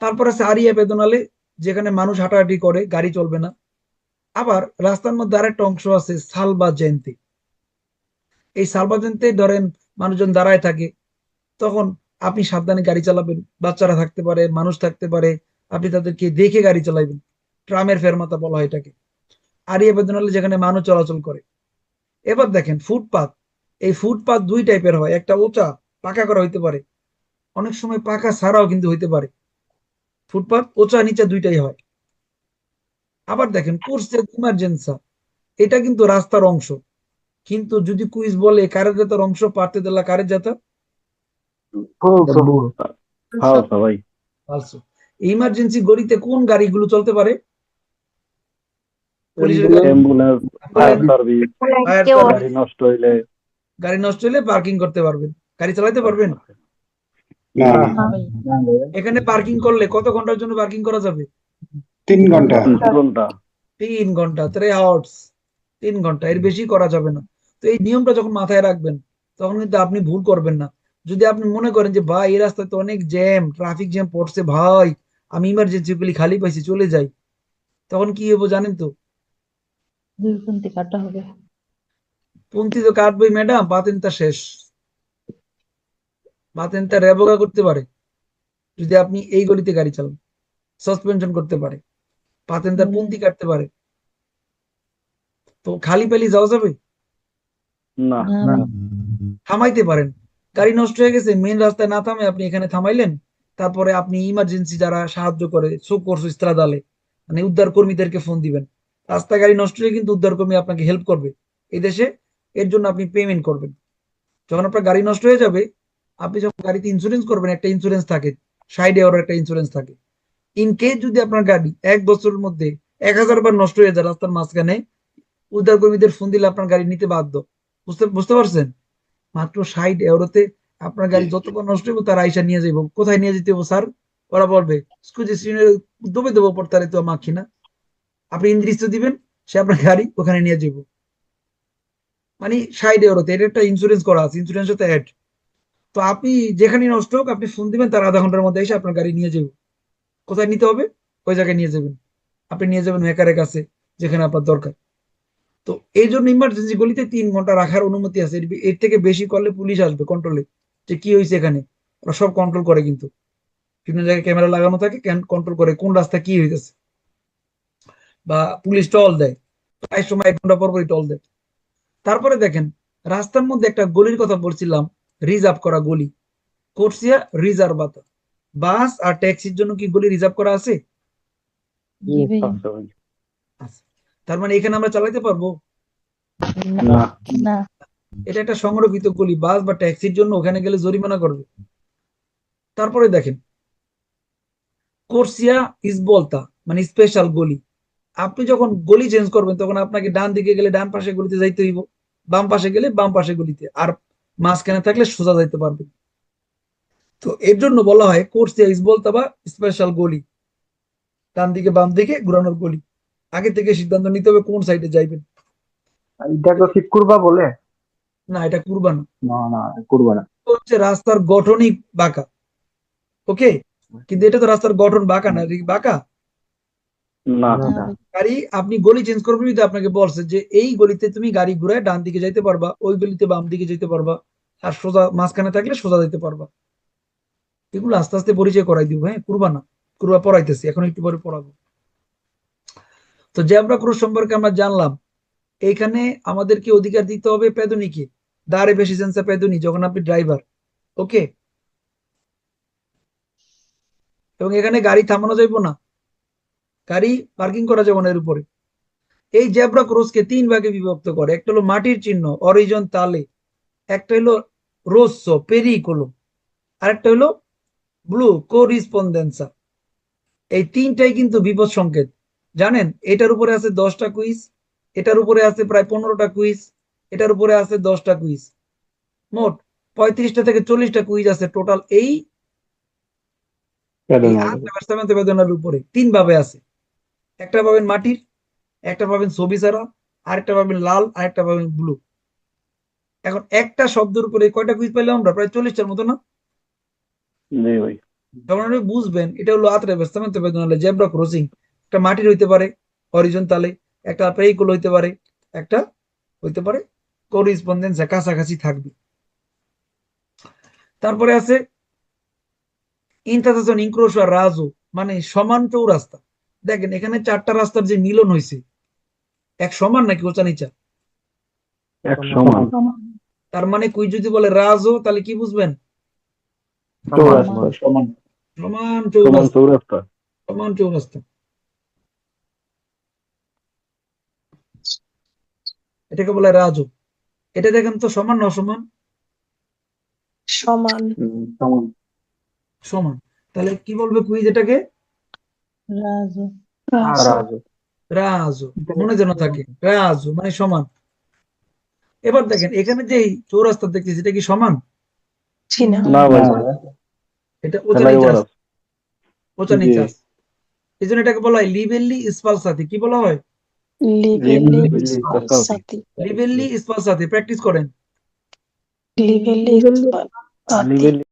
তারপর আছে আরিয়া বেদনালে, যেখানে মানুষ হাঁটাহাঁটি করে, গাড়ি চলবে না। আবার রাস্তার মধ্যে আরেকটা অংশ আছে, সালবা জয়ন্তী। এই সালবা জয়ন্তী ধরেন মানুষজন দাঁড়ায় থাকে, তখন আপনি সাবধানে গাড়ি চালাবেন, বাচ্চারা থাকতে পারে, মানুষ থাকতে পারে, আপনি তাদেরকে দেখে গাড়ি চালাবেন ট্রামের ফেরমাতা বলা হয় এটাকে। আরিয়া বেদনালে যেখানে মানুষ চলাচল করে। এবার দেখেন, ফুটপাত। এই ফুটপাত দুই টাইপের হয়, একটা উঁচা, পাকা করা হইতে পারে। অনেক সময় পাকা ছাড়াও কিন্তু হইতে পারে। ফুটপাত উঁচা নিচা দুইটাই হয়। আবার দেখেন কোর্সে ইমার্জেন্সা এটা কিন্তু রাস্তার অংশ। কিন্তু যদি কুইজ বলে কারের জাতার অংশ পারতে দিলা কারের জাতা ইমার্জেন্সি গড়িতে কোন গাড়িগুলো চলতে পারে? গাড়ি, নষ্ট হইলে হলে পার্কিং করতে পারবেন। গাড়ি চালাতে পারবেন? এখানে পার্কিং করলে কত ঘণ্টার জন্য পার্কিং করা যাবে? তিন ঘণ্টা। তিন ঘণ্টা। থ্রি আওয়ার্স তিন ঘণ্টা এর বেশি করা যাবে না। তো এই নিয়মটা যখন মাথায় রাখবেন তখন কিন্তু আপনি ভুল করবেন না। যদি আপনি মনে করেন যে ভাই এই রাস্তায় তো অনেক জ্যাম ট্রাফিক জ্যাম পড়ছে ভাই আমি ইমার্জেন্সি গুলি খালি পাইছি চলে যাই। তখন কি হব জানেন তো? হবে। পন্থী তো কাটবই ম্যাডাম পাতেনটা শেষ। পাতেনটা রেবোকা করতে পারে। যদি আপনি এই গলিতে গাড়ি চালান সাসপেনশন করতে পারে পাতেনটা হুম। পন্থী কাটতে পারে। তো খালি পেলি যাওয়া যাবে? না। না। থামাইতে পারেন। গাড়ি নষ্ট হয়ে গেছে মেন রাস্তায় না থামে আপনি এখানে থামাইলেন তারপরে আপনি ইমার্জেন্সি যারা সাহায্য করে সোকর্স ইস্ত্রাদালে মানে উদ্ধার কর্মীদেরকে ফোন দিবেন। রাস্তা গাড়ি নষ্ট হলে কিন্তু উদ্ধার কর্মী আপনাকে হেল্প করবে। এই দেশে এর জন্য আপনি পেমেন্ট করবেন। যখন আপনার গাড়ি নষ্ট হয়ে যাবে আপনি যখন গাড়িতে ইন্স্যুরেন্স করবেন একটা ইন্স্যুরেন্স থাকে সাইডে ওর একটা ইন্স্যুরেন্স থাকে। ইন কেস যদি আপনার গাড়ি এক বছরের মধ্যে এক হাজার বার নষ্ট হয়ে যায় রাস্তার মাঝখানে উদ্ধার কর্মীদের ফোন দিলে আপনার গাড়ি নিতে বাধ্য। বুঝতে বুঝতে পারছেন? মাত্র ষাট এওরোতে আপনার গাড়ি যতবার নষ্ট হইব তার আইসা নিয়ে যাইব। কোথায় নিয়ে যেতে হবে স্যার? ওরা বলবে স্কুজি সিনের দবে দেবো পড়তারে তো মাখি না। আপনি ইন্দ্রিস্ত দিবেন সে আপনার গাড়ি ওখানে নিয়ে যাইব। মানে ষাট এওরোতে এটা একটা ইন্স্যুরেন্স করা আছে ইন্স্যুরেন্স তো অ্যাড তো আপনি যেখানে নষ্ট হোক আপনি ফোন দিবেন, তার আধা ঘণ্টার মধ্যে এসে আপনার গাড়ি নিয়ে যাবে। কোথায় নিতে হবে? ওই জায়গায় নিয়ে যাবেন। আপনি নিয়ে যাবেন মেকারের কাছে, যেখানে আপনার দরকার। তো এই জন্য ইমার্জেন্সি গলিতে তিন ঘণ্টা রাখার অনুমতি আছে। এর থেকে বেশি করলে পুলিশ আসবে কন্ট্রোলে যে কি হয়েছে এখানে। ওরা সব কন্ট্রোল করে কিন্তু। বিভিন্ন জায়গায় ক্যামেরা লাগানো থাকে কন্ট্রোল করে কোন রাস্তা কি হইতেছে। বা পুলিশ টল দেয়। প্রায় সময় এক ঘণ্টা পর পরই টল দেয়। তারপরে দেখেন, রাস্তার মধ্যে একটা গলির কথা বলছিলাম। রিজার্ভ করা গলি। কোর্সিয়া রিজার্ভাতা বাস আর ট্যাক্সির জন্য কি গলি রিজার্ভ করা আছে? আছে। তার মানে এখানে আমরা চালাতে পারব? না। এটা একটা সংরক্ষিত গলি বাস বা ট্যাক্সির জন্য ওখানে গেলে জরিমানা করবে। তারপরে দেখেন। কোর্সিয়া ইসবলতা মানে স্পেশাল গলি। আপনি যখন গলি চেঞ্জ করবেন তখন আপনাকে ডান দিকে গেলে ডান পাশে গলিতে যাইতে হইব। বাম পাশে গেলে বাম পাশে গলিতে। আর মাঝখানে থাকলে সোজা যাইতে পারবে। তো এর জন্য বলা হয় কোর্সিয়া ইসবলতা বা স্পেশাল গলি। ডান দিকে বাম দিকে ঘুরানোর গলি। আগে থেকে সিদ্ধান্ত নিতে হবে কোন সাইডে যাইবেন। এটা তো ঠিক করবা বলে? না এটা কুরবানা না। না করবা না। হচ্ছে রাস্তার গঠনই বাঁকা। ওকে কিন্তু এটা তো রাস্তার গঠন বাঁকা না বাঁকা? না। না। গাড়ি আপনি গলি চেঞ্জ করবেন যদি আপনাকে বলছে যে এই গলিতে তুমি গাড়ি ঘুরায় ডান দিকে যাইতে পারবা ওই গলিতে বাম দিকে যেতে পারবা আর সোজা মাঝখানে থাকলে সোজা যেতে পারবা। এগুলো আস্তে আস্তে পরিচয় করাই দিব হ্যাঁ? করবা না। করবা পড়াইতেছি। এখন একটু পরে পড়াবো। তো জ্যাবরা ক্রুজ সম্পর্কে আমরা জানলাম এইখানে আমাদেরকে অধিকার দিতে হবে পেদনিকে দাঁড়ে বেশি সেন্সা পেদনি যখন আপনি ড্রাইভার ওকে এবং এখানে গাড়ি থামানো যাইব না। গাড়ি পার্কিং করা যাবে না এর উপরে। এই জেব্রা ক্রসকে তিন ভাগে বিভক্ত করে একটা হলো মাটির চিহ্ন অরিজন তালে একটা হলো রোস্য পেরিকোলো আরেকটা হলো ব্লু কোরিসপন্ডেন্সা এই তিনটাই কিন্তু বিপদ সংকেত। জানেন এটার উপরে আছে দশটা কুইজ এটার উপরে আছে প্রায় পনেরোটা কুইজ এটার উপরে আছে দশটা কুইজ মোট পঁয়ত্রিশটা থেকে চল্লিশটা কুইজ আছে টোটাল এই উপরে তিন ভাবে আছে। একটা পাবেন মাটির একটা পাবেন ছবি ছাড়া আরেকটা পাবেন লাল আরেকটা পাবেন ব্লু। এখন একটা শব্দের উপরে কয়টা কুইজ পাইলাম আমরা? প্রায় চল্লিশটার মতো না? জি তখন আপনি বুঝবেন এটা হলো আত্রে বেদন জেব্রা ক্রসিং একটা মাটির হইতে পারে হরিজন্টালে একটা পেইকুল হইতে পারে একটা হইতে পারে করিসপন্ডেন্স কাছাকাছি থাকবে। তারপরে আছে ইন্টারসেশন ইনক্রোশ আর রাজো মানে সমান চৌরাস্তা। দেখেন এখানে চারটা রাস্তার যে মিলন হয়েছে এক সমান নাকি ওচা নিচা? এক সমান। তার মানে কুই যদি বলে রাজো তাহলে কি বুঝবেন? সমান। সমান সমান চৌরাস্তা। চৌরাস্তা। সমান চৌরাস্তা। এটাকে বলে রাজু এটা দেখেন তো সমান না অসমান? সমান। সমান। সমান। তাহলে কি বলবে কুইজ এটাকে? রাজু। রাজু। রাজু। মনে যেন থাকে। রাজু মানে সমান। এবার দেখেন এখানে যে এই চৌরাস্তা দেখতেছি এটা কি সমান? এটা এই জন্য এটাকে বলা হয় লিবেল্লি কি বলা হয়? সাথী লিবেল্লি প্র্যাকটিস করেন। লিবেলি লিবেলি